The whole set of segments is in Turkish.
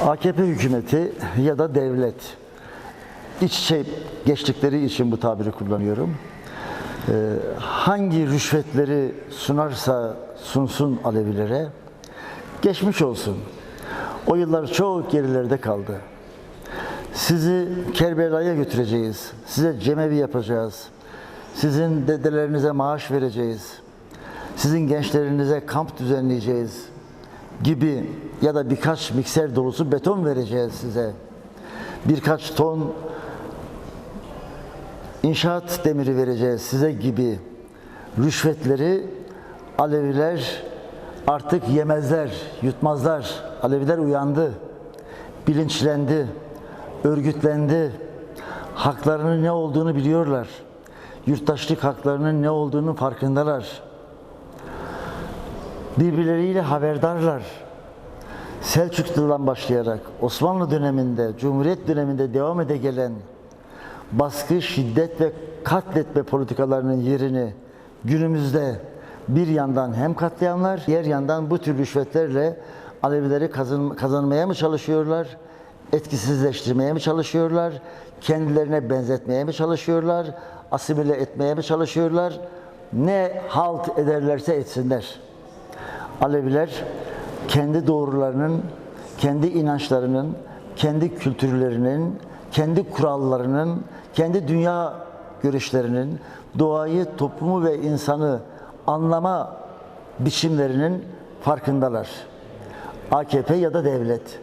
AKP hükümeti ya da devlet iç içe geçtikleri için bu tabiri kullanıyorum. Ee, hangi rüşvetleri sunarsa sunsun Alevilere geçmiş olsun. O yıllar çok gerilerde kaldı. Sizi Kerbela'ya götüreceğiz. Size cemevi yapacağız. Sizin dedelerinize maaş vereceğiz. Sizin gençlerinize kamp düzenleyeceğiz gibi ya da birkaç mikser dolusu beton vereceğiz size. Birkaç ton inşaat demiri vereceğiz size gibi rüşvetleri Aleviler artık yemezler, yutmazlar. Aleviler uyandı, bilinçlendi, örgütlendi. Haklarının ne olduğunu biliyorlar. Yurttaşlık haklarının ne olduğunu farkındalar. Birbirleriyle haberdarlar. Selçuklu'dan başlayarak Osmanlı döneminde, Cumhuriyet döneminde devam ede gelen baskı, şiddet ve katletme politikalarının yerini günümüzde bir yandan hem katliamlar, diğer yandan bu tür rüşvetlerle Alevileri kazan, kazanmaya mı çalışıyorlar? Etkisizleştirmeye mi çalışıyorlar? Kendilerine benzetmeye mi çalışıyorlar? Asimile etmeye mi çalışıyorlar? Ne halt ederlerse etsinler. Aleviler kendi doğrularının, kendi inançlarının, kendi kültürlerinin, kendi kurallarının, kendi dünya görüşlerinin, doğayı, toplumu ve insanı anlama biçimlerinin farkındalar. AKP ya da devlet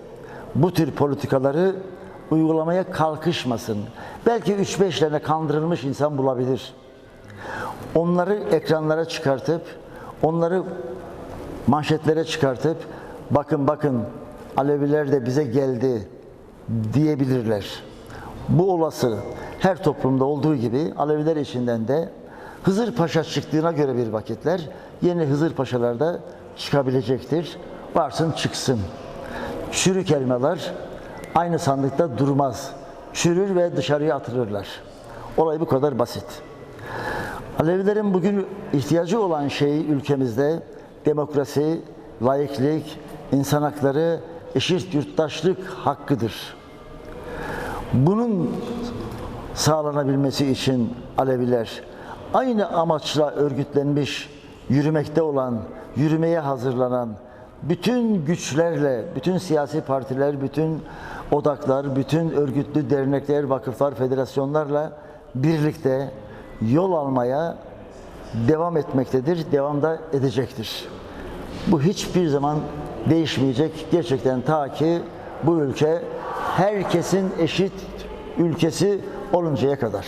bu tür politikaları uygulamaya kalkışmasın. Belki 3-5 tane kandırılmış insan bulabilir. Onları ekranlara çıkartıp, onları manşetlere çıkartıp bakın bakın Aleviler de bize geldi diyebilirler. Bu olası her toplumda olduğu gibi Aleviler içinden de Hızır Paşa çıktığına göre bir vakitler yeni Hızır Paşalar da çıkabilecektir. Varsın çıksın. Çürük elmalar aynı sandıkta durmaz. Çürür ve dışarıya atılırlar. Olay bu kadar basit. Alevilerin bugün ihtiyacı olan şey ülkemizde demokrasi, layıklık, insan hakları, eşit yurttaşlık hakkıdır. Bunun sağlanabilmesi için Aleviler aynı amaçla örgütlenmiş, yürümekte olan, yürümeye hazırlanan bütün güçlerle, bütün siyasi partiler, bütün odaklar, bütün örgütlü dernekler, vakıflar, federasyonlarla birlikte yol almaya devam etmektedir, devam da edecektir. Bu hiçbir zaman değişmeyecek. Gerçekten ta ki bu ülke herkesin eşit ülkesi oluncaya kadar.